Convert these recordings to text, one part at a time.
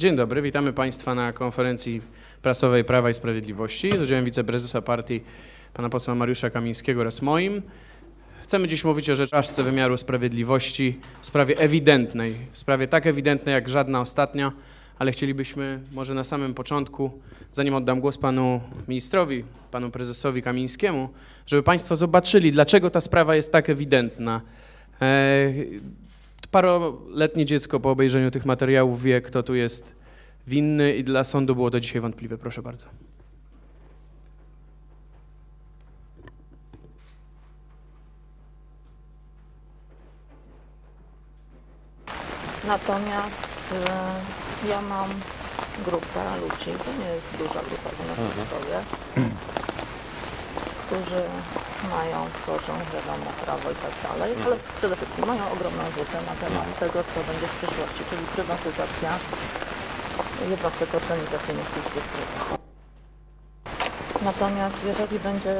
Dzień dobry, witamy Państwa na konferencji prasowej Prawa i Sprawiedliwości z udziałem wiceprezesa partii pana posła Mariusza Kamińskiego oraz moim. Chcemy dziś mówić o rzeczaszce wymiaru sprawiedliwości w sprawie ewidentnej, w sprawie tak ewidentnej jak żadna ostatnia, ale chcielibyśmy może na samym początku, zanim oddam głos panu ministrowi, panu prezesowi Kamińskiemu, żeby Państwo zobaczyli, dlaczego ta sprawa jest tak ewidentna. E, Paroletnie dziecko po obejrzeniu tych materiałów wie, kto tu jest winny i dla sądu było to dzisiaj wątpliwe. Proszę bardzo. Natomiast y, ja mam grupę ludzi, to nie jest duża grupa, to na posłowie, którzy mają, tworzą, wiadomo, prawo i tak dalej, ale przede wszystkim mają ogromną wiedzę na temat tego, co będzie w przyszłości, czyli prywatyzacja jednostek organizacyjnych służby zdrowia. Natomiast jeżeli będzie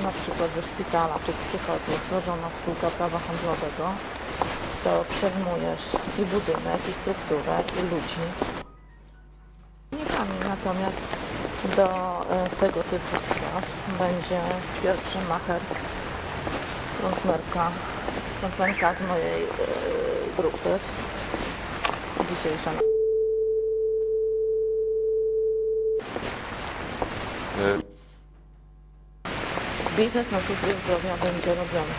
y, na przykład ze szpitala czy z przychodni stworzona spółka prawa handlowego, to przejmujesz i budynek, i strukturę, i ludzi. Unikami. Natomiast do e, tego typu spraw będzie pierwszy macher, frontmerka, frontmenka z mojej e, grupy, dzisiejsza. Biznes na służbie zdrowia będzie robiony.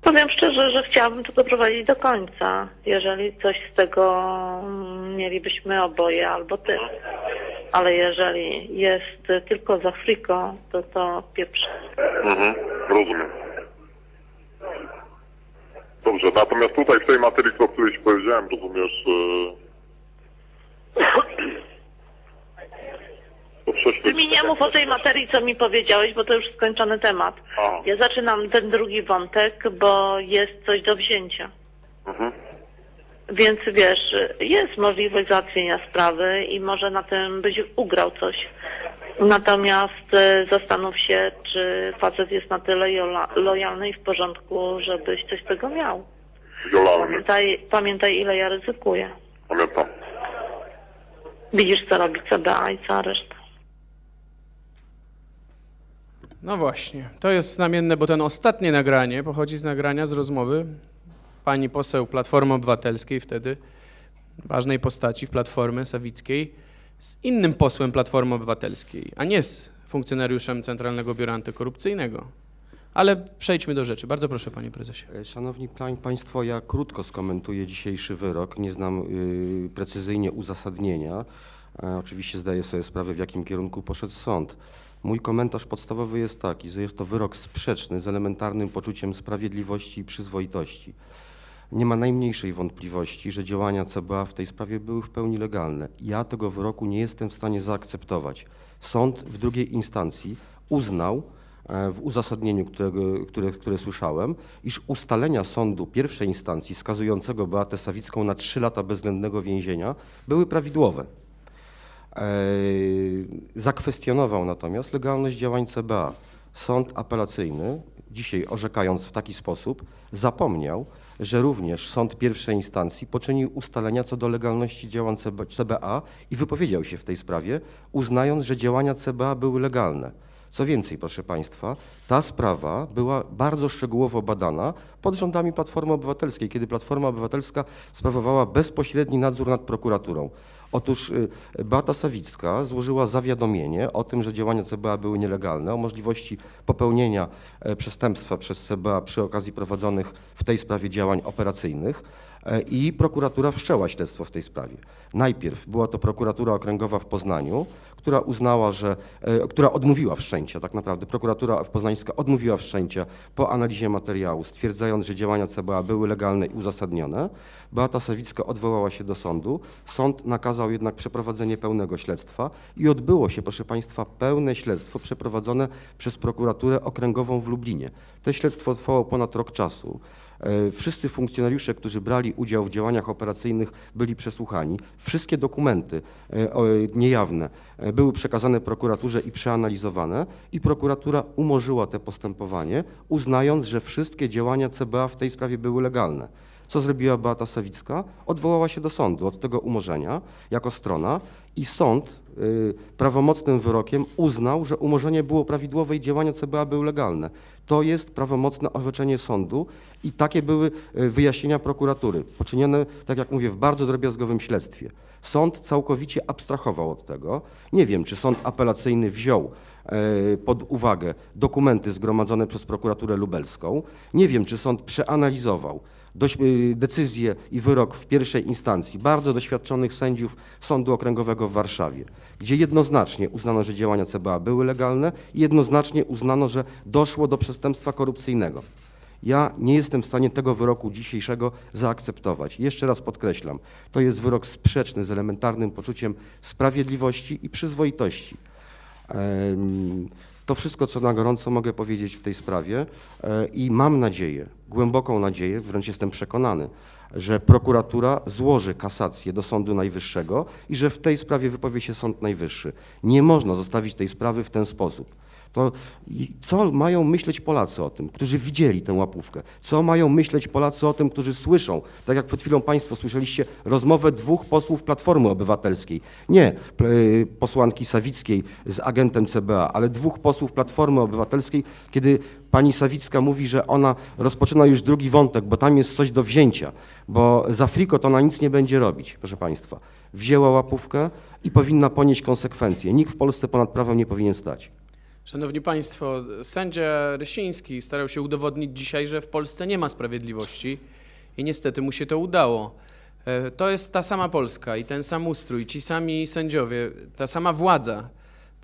Powiem szczerze, że chciałabym to doprowadzić do końca, jeżeli coś z tego mm, mielibyśmy oboje albo ty. Ale jeżeli jest tylko za friko, to to pieprz. Mhm, rozumiem. Dobrze, natomiast tutaj w tej materii, o której ci powiedziałem, rozumiesz, e. Ty mi nie mów o tej materii, co mi powiedziałeś, bo to już skończony temat. Aha. Ja zaczynam ten drugi wątek, bo jest coś do wzięcia. Mhm. Więc wiesz, jest możliwość załatwienia sprawy i może na tym byś ugrał coś. Natomiast e, zastanów się, czy facet jest na tyle lojalny i w porządku, żebyś coś z tego miał. Jolalny, Pamiętaj, pamiętaj ile ja ryzykuję. pamiętam. Widzisz, co robi CBA i cała reszta. No właśnie, to jest znamienne, bo ten ostatnie nagranie pochodzi z nagrania z rozmowy pani poseł Platformy Obywatelskiej, wtedy ważnej postaci Platformy Sawickiej, z innym posłem Platformy Obywatelskiej, a nie z funkcjonariuszem Centralnego Biura Antykorupcyjnego. Ale przejdźmy do rzeczy. Bardzo proszę, panie prezesie. E, Szanowni pań- Państwo, ja krótko skomentuję dzisiejszy wyrok. Nie znam y, precyzyjnie uzasadnienia. E, oczywiście zdaję sobie sprawę, w jakim kierunku poszedł sąd. Mój komentarz podstawowy jest taki, że jest to wyrok sprzeczny z elementarnym poczuciem sprawiedliwości i przyzwoitości. Nie ma najmniejszej wątpliwości, że działania CBA w tej sprawie były w pełni legalne. Ja tego wyroku nie jestem w stanie zaakceptować. Sąd w drugiej instancji uznał, e, w uzasadnieniu, którego, które, które słyszałem, iż ustalenia sądu pierwszej instancji skazującego Beatę Sawicką na trzy lata bezwzględnego więzienia były prawidłowe. Eee, Zakwestionował natomiast legalność działań CBA. Sąd apelacyjny, dzisiaj orzekając w taki sposób, zapomniał, że również sąd pierwszej instancji poczynił ustalenia co do legalności działań CB CBA i wypowiedział się w tej sprawie, uznając, że działania CBA były legalne. Co więcej, proszę Państwa, ta sprawa była bardzo szczegółowo badana pod rządami Platformy Obywatelskiej, kiedy Platforma Obywatelska sprawowała bezpośredni nadzór nad prokuraturą. Otóż y, Beata Sawicka złożyła zawiadomienie o tym, że działania CBA były nielegalne, o możliwości popełnienia e, przestępstwa przez CBA przy okazji prowadzonych w tej sprawie działań operacyjnych i prokuratura wszczęła śledztwo w tej sprawie. Najpierw była to prokuratura okręgowa w Poznaniu, która uznała, że, e, która odmówiła wszczęcia, tak naprawdę prokuratura poznańska odmówiła wszczęcia po analizie materiału, stwierdzając, że działania CBA były legalne i uzasadnione. Beata Sawicka odwołała się do sądu. Sąd nakazał jednak przeprowadzenie pełnego śledztwa i odbyło się, proszę Państwa, pełne śledztwo przeprowadzone przez prokuraturę okręgową w Lublinie. To śledztwo trwało ponad rok czasu. E, Wszyscy funkcjonariusze, którzy brali udział w działaniach operacyjnych, byli przesłuchani. Wszystkie dokumenty e, niejawne e, były przekazane prokuraturze i przeanalizowane, i prokuratura umorzyła te postępowanie, uznając, że wszystkie działania CBA w tej sprawie były legalne. Co zrobiła Beata Sawicka? Odwołała się do sądu od tego umorzenia jako strona i sąd prawomocnym wyrokiem uznał, że umorzenie było prawidłowe i działania CBA były legalne. To jest prawomocne orzeczenie sądu i takie były y, wyjaśnienia prokuratury, poczynione, tak jak mówię, w bardzo drobiazgowym śledztwie. Sąd całkowicie abstrahował od tego. Nie wiem, czy sąd apelacyjny wziął e, pod uwagę dokumenty zgromadzone przez prokuraturę lubelską. Nie wiem, czy sąd przeanalizował y, decyzję i wyrok w pierwszej instancji bardzo doświadczonych sędziów Sądu Okręgowego w Warszawie, gdzie jednoznacznie uznano, że działania CBA były legalne i jednoznacznie uznano, że doszło do przestępstwa korupcyjnego. Ja nie jestem w stanie tego wyroku dzisiejszego zaakceptować. Jeszcze raz podkreślam, to jest wyrok sprzeczny z elementarnym poczuciem sprawiedliwości i przyzwoitości. To wszystko, co na gorąco mogę powiedzieć w tej sprawie e, i mam nadzieję, głęboką nadzieję, wręcz jestem przekonany, że prokuratura złoży kasację do Sądu Najwyższego i że w tej sprawie wypowie się Sąd Najwyższy. Nie można zostawić tej sprawy w ten sposób. To co mają myśleć Polacy o tym, którzy widzieli tę łapówkę? Co mają myśleć Polacy o tym, którzy słyszą, tak jak przed chwilą Państwo słyszeliście, rozmowę dwóch posłów Platformy Obywatelskiej, nie y, posłanki Sawickiej z agentem CBA, ale dwóch posłów Platformy Obywatelskiej, kiedy pani Sawicka mówi, że ona rozpoczyna już drugi wątek, bo tam jest coś do wzięcia, bo za frikot ona nic nie będzie robić, proszę Państwa. Wzięła łapówkę i powinna ponieść konsekwencje. Nikt w Polsce ponad prawem nie powinien stać. Szanowni Państwo, sędzia Rysiński starał się udowodnić dzisiaj, że w Polsce nie ma sprawiedliwości i niestety mu się to udało. E, To jest ta sama Polska i ten sam ustrój, ci sami sędziowie, ta sama władza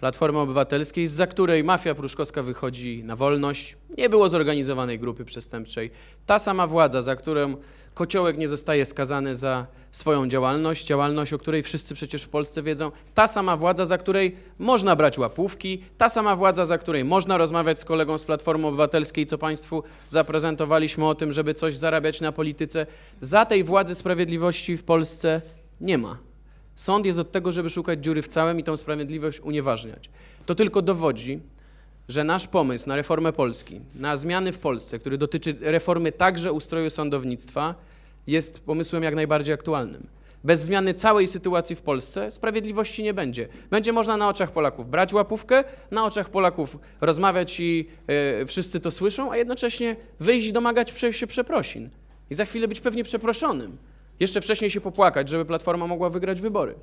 Platformy Obywatelskiej, za której mafia pruszkowska wychodzi na wolność, nie było zorganizowanej grupy przestępczej. Ta sama władza, za którą Kociołek nie zostaje skazany za swoją działalność, działalność, o której wszyscy przecież w Polsce wiedzą, ta sama władza, za której można brać łapówki, ta sama władza, za której można rozmawiać z kolegą z Platformy Obywatelskiej, co Państwu zaprezentowaliśmy o tym, żeby coś zarabiać na polityce, za tej władzy sprawiedliwości w Polsce nie ma. Sąd jest od tego, żeby szukać dziury w całym i tą sprawiedliwość unieważniać. To tylko dowodzi, że nasz pomysł na reformę Polski, na zmiany w Polsce, który dotyczy reformy także ustroju sądownictwa, jest pomysłem jak najbardziej aktualnym. Bez zmiany całej sytuacji w Polsce sprawiedliwości nie będzie. Będzie można na oczach Polaków brać łapówkę, na oczach Polaków rozmawiać i e, wszyscy to słyszą, a jednocześnie wyjść i domagać się przeprosin. I za chwilę być pewnie przeproszonym. Jeszcze wcześniej się popłakać, żeby Platforma mogła wygrać wybory.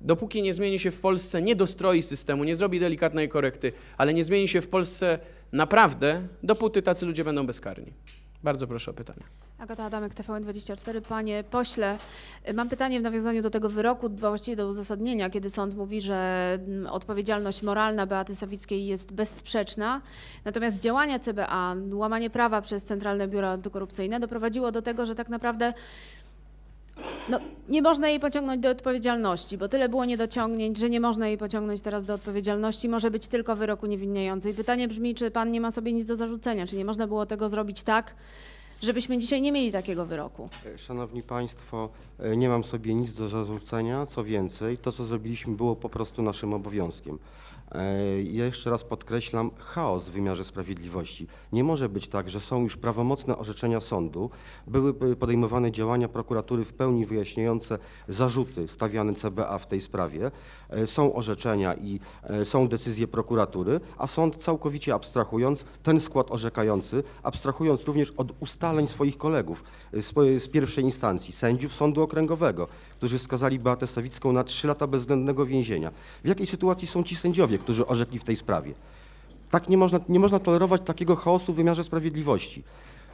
Dopóki nie zmieni się w Polsce, nie dostroi systemu, nie zrobi delikatnej korekty, ale nie zmieni się w Polsce naprawdę, dopóty tacy ludzie będą bezkarni. Bardzo proszę o pytanie. Agata Adamek, TVN24. Panie pośle, mam pytanie w nawiązaniu do tego wyroku, właściwie do uzasadnienia, kiedy sąd mówi, że mm, odpowiedzialność moralna Beaty Sawickiej jest bezsprzeczna, natomiast działania CBA, łamanie prawa przez Centralne Biuro Antykorupcyjne doprowadziło do tego, że tak naprawdę no, nie można jej pociągnąć do odpowiedzialności, bo tyle było niedociągnięć, że nie można jej pociągnąć teraz do odpowiedzialności, może być tylko wyrok uniewinniający. I pytanie brzmi, czy pan nie ma sobie nic do zarzucenia, czy nie można było tego zrobić tak, żebyśmy dzisiaj nie mieli takiego wyroku. Szanowni Państwo, e, nie mam sobie nic do zarzucenia. Co więcej, to co zrobiliśmy było po prostu naszym obowiązkiem. E, Ja jeszcze raz podkreślam chaos w wymiarze sprawiedliwości. Nie może być tak, że są już prawomocne orzeczenia sądu, były podejmowane działania prokuratury w pełni wyjaśniające zarzuty stawiane CBA w tej sprawie, e, są orzeczenia i e, są decyzje prokuratury, a sąd całkowicie abstrahując, ten skład orzekający, abstrahując również od ustaleń swoich kolegów z pierwszej instancji, sędziów Sądu Okręgowego, którzy skazali Beatę Sawicką na trzy lata bezwzględnego więzienia. W jakiej sytuacji są ci sędziowie, którzy orzekli w tej sprawie? Tak nie można, nie można tolerować takiego chaosu w wymiarze sprawiedliwości.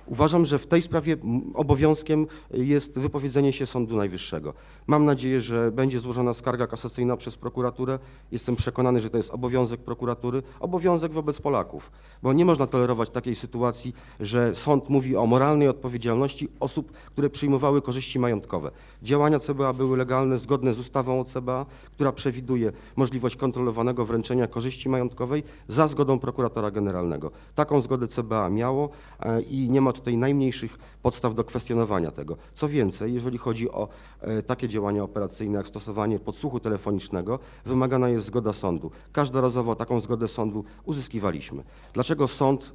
Uważam, że w tej sprawie obowiązkiem jest wypowiedzenie się Sądu Najwyższego. Mam nadzieję, że będzie złożona skarga kasacyjna przez prokuraturę. Jestem przekonany, że to jest obowiązek prokuratury, obowiązek wobec Polaków, bo nie można tolerować takiej sytuacji, że sąd mówi o moralnej odpowiedzialności osób, które przyjmowały korzyści majątkowe. Działania CBA były legalne, zgodne z ustawą o CBA, która przewiduje możliwość kontrolowanego wręczenia korzyści majątkowej za zgodą prokuratora generalnego. Taką zgodę CBA miało e, i nie ma tutaj najmniejszych podstaw do kwestionowania tego. Co więcej, jeżeli chodzi o e, takie działania operacyjne jak stosowanie podsłuchu telefonicznego, wymagana jest zgoda sądu. Każdorazowo taką zgodę sądu uzyskiwaliśmy. Dlaczego sąd,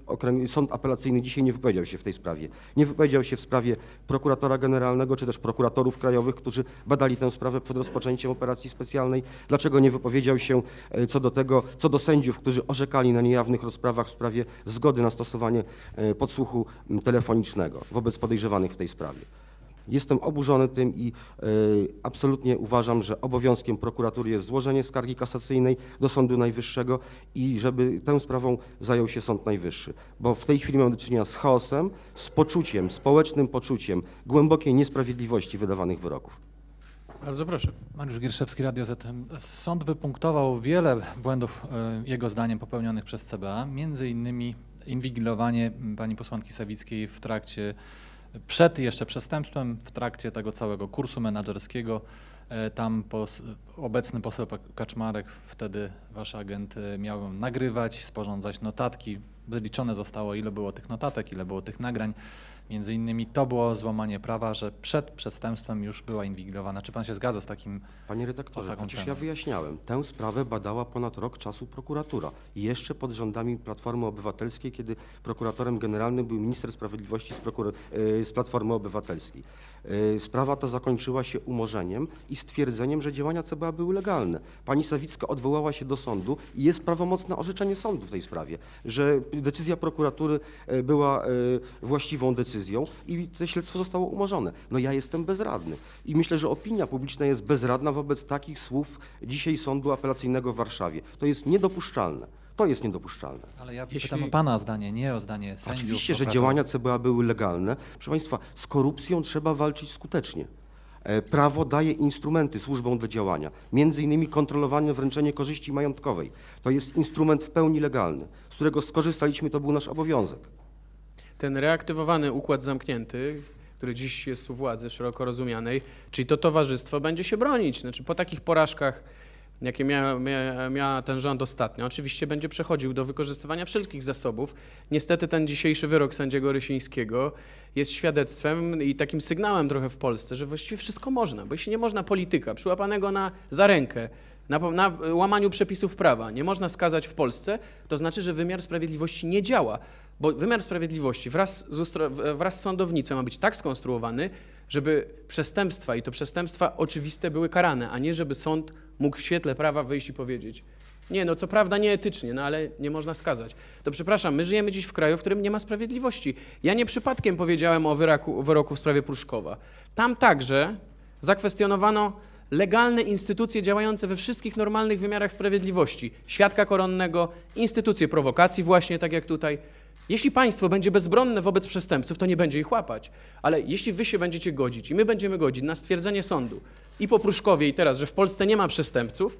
sąd apelacyjny dzisiaj nie wypowiedział się w tej sprawie? Nie wypowiedział się w sprawie prokuratora generalnego czy też prokuratorów krajowych, którzy badali tę sprawę przed rozpoczęciem operacji specjalnej? Dlaczego nie wypowiedział się e, co do tego, co do sędziów, którzy orzekali na niejawnych rozprawach w sprawie zgody na stosowanie e, podsłuchu m, telefonicznego wobec podejrzewanych w tej sprawie? Jestem oburzony tym i e, absolutnie uważam, że obowiązkiem prokuratury jest złożenie skargi kasacyjnej do Sądu Najwyższego i żeby tą sprawą zajął się Sąd Najwyższy. Bo w tej chwili mamy do czynienia z chaosem, z poczuciem, społecznym poczuciem głębokiej niesprawiedliwości wydawanych wyroków. Bardzo proszę. Mariusz Gierszewski, Radio Z. Sąd wypunktował wiele błędów, e, jego zdaniem, popełnionych przez CBA, między innymi inwigilowanie m, pani posłanki Sawickiej w trakcie, przed jeszcze przestępstwem, w trakcie tego całego kursu menedżerskiego. E, Tam pos, obecny poseł Kaczmarek, wtedy wasz agent, e, miał nagrywać, sporządzać notatki. Wyliczone zostało, ile było tych notatek, ile było tych nagrań. Między innymi to było złamanie prawa, że przed przestępstwem już była inwigilowana. Czy pan się zgadza z takim Panie redaktorze, taką przecież cenę. ja wyjaśniałem. Tę sprawę badała ponad rok czasu prokuratura. I jeszcze pod rządami Platformy Obywatelskiej, kiedy prokuratorem generalnym był minister sprawiedliwości z, prokur- e, z Platformy Obywatelskiej. E, Sprawa ta zakończyła się umorzeniem i stwierdzeniem, że działania CBA były legalne. Pani Sawicka odwołała się do sądu i jest prawomocne orzeczenie sądu w tej sprawie, że decyzja prokuratury e, była właściwą decyzją i to śledztwo zostało umorzone. No ja jestem bezradny i myślę, że opinia publiczna jest bezradna wobec takich słów dzisiaj Sądu Apelacyjnego w Warszawie. To jest niedopuszczalne. To jest niedopuszczalne. Ale ja Jeśli- pytam o Pana zdanie, nie o zdanie sędziów. Oczywiście, że działania CBA były legalne. Proszę Państwa, z korupcją trzeba walczyć skutecznie. E, Prawo daje instrumenty służbom do działania, między innymi kontrolowanie wręczenie korzyści majątkowej. To jest instrument w pełni legalny, z którego skorzystaliśmy, to był nasz obowiązek. Ten reaktywowany układ zamknięty, który dziś jest u władzy szeroko rozumianej, czyli to towarzystwo będzie się bronić. Znaczy po takich porażkach, jakie miała, mia, miała ten rząd ostatnio, oczywiście będzie przechodził do wykorzystywania wszelkich zasobów. Niestety ten dzisiejszy wyrok sędziego Rysińskiego jest świadectwem i takim sygnałem trochę w Polsce, że właściwie wszystko można, bo jeśli nie można polityka przyłapanego na, za rękę, na, na łamaniu przepisów prawa nie można skazać w Polsce, to znaczy, że wymiar sprawiedliwości nie działa. Bo wymiar sprawiedliwości wraz z, wraz z sądownictwem ma być tak skonstruowany, żeby przestępstwa i to przestępstwa oczywiste były karane, a nie żeby sąd mógł w świetle prawa wyjść i powiedzieć nie, no co prawda nieetycznie, no ale nie można skazać. To przepraszam, my żyjemy dziś w kraju, w którym nie ma sprawiedliwości. Ja nie przypadkiem powiedziałem o wyroku, wyroku w sprawie Pruszkowa. Tam także zakwestionowano legalne instytucje działające we wszystkich normalnych wymiarach sprawiedliwości. Świadka koronnego, instytucje prowokacji właśnie, tak jak tutaj. Jeśli państwo będzie bezbronne wobec przestępców, to nie będzie ich łapać. Ale jeśli wy się będziecie godzić i my będziemy godzić na stwierdzenie sądu i po Pruszkowie i teraz, że w Polsce nie ma przestępców,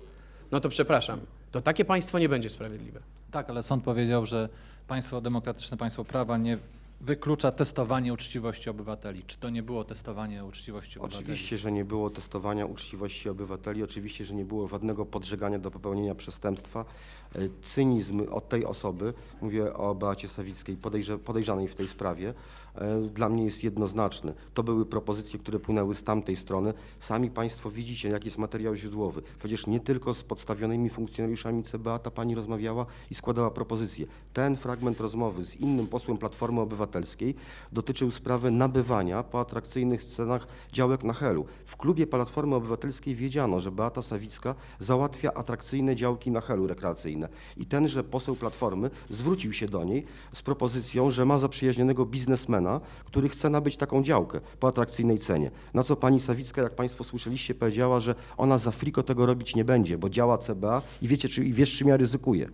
no to przepraszam, to takie państwo nie będzie sprawiedliwe. Tak, ale sąd powiedział, że państwo demokratyczne, państwo prawa nie wyklucza testowanie uczciwości obywateli. Czy to nie było testowanie uczciwości obywateli? Oczywiście, że nie było testowania uczciwości obywateli, oczywiście, że nie było żadnego podżegania do popełnienia przestępstwa. E, Cynizm od tej osoby, mówię o Beacie Sawickiej, podejrze, podejrzanej w tej sprawie, dla mnie jest jednoznaczny. To były propozycje, które płynęły z tamtej strony. Sami Państwo widzicie, jaki jest materiał źródłowy. Przecież nie tylko z podstawionymi funkcjonariuszami CBA ta Pani rozmawiała i składała propozycje. Ten fragment rozmowy z innym posłem Platformy Obywatelskiej dotyczył sprawy nabywania po atrakcyjnych cenach działek na Helu. W klubie Platformy Obywatelskiej wiedziano, że Beata Sawicka załatwia atrakcyjne działki na Helu rekreacyjne. I tenże poseł Platformy zwrócił się do niej z propozycją, że ma zaprzyjaźnionego biznesmena, który chce nabyć taką działkę po atrakcyjnej cenie. Na co pani Sawicka, jak państwo słyszeliście, powiedziała, że ona za friko tego robić nie będzie, bo działa CBA i wiecie, czy, i wiesz, czym ja ryzykuję.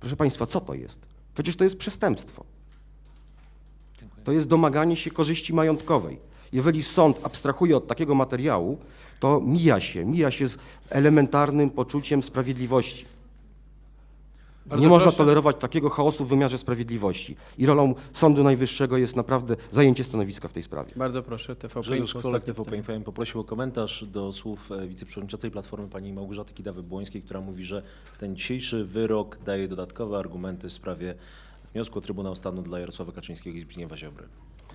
Proszę państwa, co to jest? Przecież to jest przestępstwo. To jest domaganie się korzyści majątkowej. Jeżeli sąd abstrahuje od takiego materiału, to mija się, mija się z elementarnym poczuciem sprawiedliwości. Bardzo nie można proszę. tolerować takiego chaosu w wymiarze sprawiedliwości. I rolą Sądu Najwyższego jest naprawdę zajęcie stanowiska w tej sprawie. Bardzo proszę, TVP Grzegorz Info, Kolek, TVP. Info poprosił o komentarz do słów e, wiceprzewodniczącej Platformy pani Małgorzaty Kidawy-Błońskiej, która mówi, że ten dzisiejszy wyrok daje dodatkowe argumenty w sprawie wniosku o Trybunał Stanu dla Jarosława Kaczyńskiego i Zbigniewa Ziobry.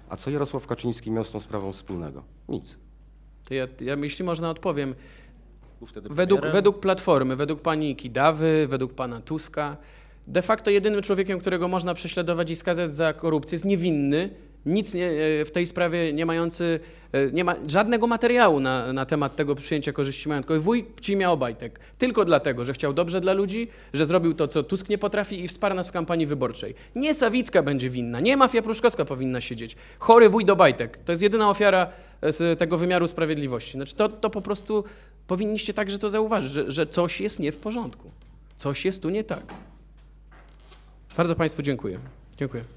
A co Jarosław Kaczyński miał z tą sprawą wspólnego? Nic. To ja, ja jeśli można odpowiem, Był wtedy według, premierem. według Platformy, według pani Kidawy, według pana Tuska, de facto jedynym człowiekiem, którego można prześladować i skazać za korupcję jest niewinny, nic nie, e, w tej sprawie nie mający, e, nie ma żadnego materiału na, na temat tego przyjęcia korzyści majątkowych. Wuj Cimia Obajtek. Tylko dlatego, że chciał dobrze dla ludzi, że zrobił to, co Tusk nie potrafi i wsparł nas w kampanii wyborczej. Nie Sawicka będzie winna, nie mafia pruszkowska powinna siedzieć. Chory wuj Obajtek. To jest jedyna ofiara e, z tego wymiaru sprawiedliwości. Znaczy to, to po prostu powinniście także to zauważyć, że, że coś jest nie w porządku. Coś jest tu nie tak. Bardzo Państwu dziękuję. Dziękuję.